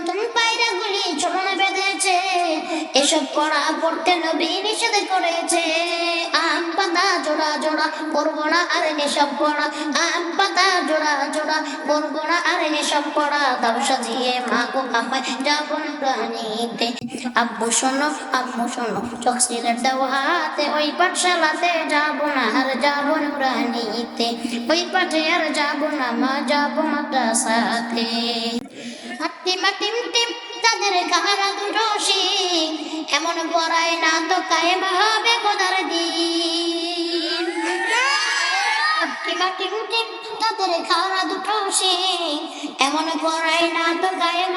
নতুন পায়রা গুলি চলনে বেঁধেছে। এসব পড়া পড়তে নবী নিষেধ করেছে। আম পাতা জোড়া জোড়া করব না আর এসব পড়া আম পাতা জোড়া জোড়া করব না আর এসব পড়া দাও সাজিয়ে মা গো আমায় যাব না প্রাণীতে আব্বু শোনো, আম্মু শোনো চোখ সিলের দাও হাতে, ওই পাঠশালাতে যাব না আর যাব না প্রাণীতে। ওই পাঠে আর যাব না, মা যাব মাদ্রাসাতে। হাট্টিম টিম টিম তাদের কাহারা দুটো শিখ এমন পড়ায় না তো কায়েম হবে খোদার দিন। টিম টিম তাদের খাওয়া দুটো শিখ এমন পড়ায় না তো কায়েম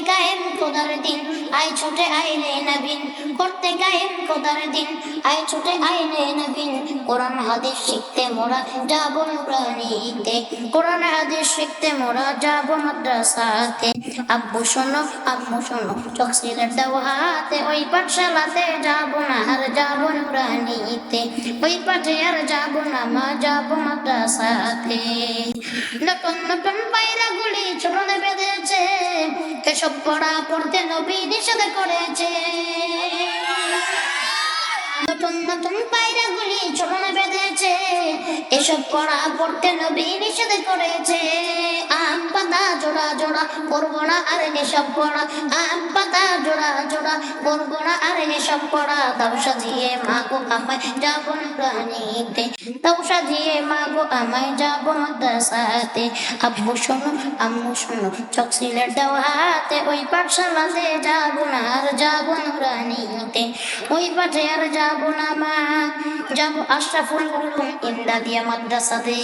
করতে গায়েম খোদার দিন, আয় ছোটে আইলে নবীন, করতে গায়েম খোদার দিন, আয় ছোটে আইলে নবীন। কোরআন হাদিস শিখতে মোরা যাব প্রাণীতে কোরআন হাদিস শিখতে মোরা যাব মাদ্রাসাতে। আব্বু শোনো, আম্মু শোনো, চোখ সিলের দাও হাতে, ওই পাঠশালাতে যাব না, আর যাব প্রাণীতে ওই পাঠে আর যাব না, মা, যাব মাদ্রাসাতে। নতুন নতুন এসব পড়া পড়তে নবী নিষেধ করেছে। নতুন নতুন পায়রা গুলি ছড়ানো বেঁধেছে। এসব পড়া পড়তে নবী নিষেধ করেছে। জোড়া করব না আর পড়া। আম জোড়া জোড়া করব না আর পড়া। তাও মা গো আমায় যাব প্রাণীতে। তাও সাজিয়ে মা গো আমায় যাব মাদ্রাসাতে আব্বু শোনো, আম্মু শোনো চোখ সিলের দাও হাতে। ওই পাঠশালাতে যাব না আর যাব প্রাণীতে। ওই পাঠে আর যাব না মা। যাব আশরাফুল ইমদাদিয়া মাদ্রাসাতে।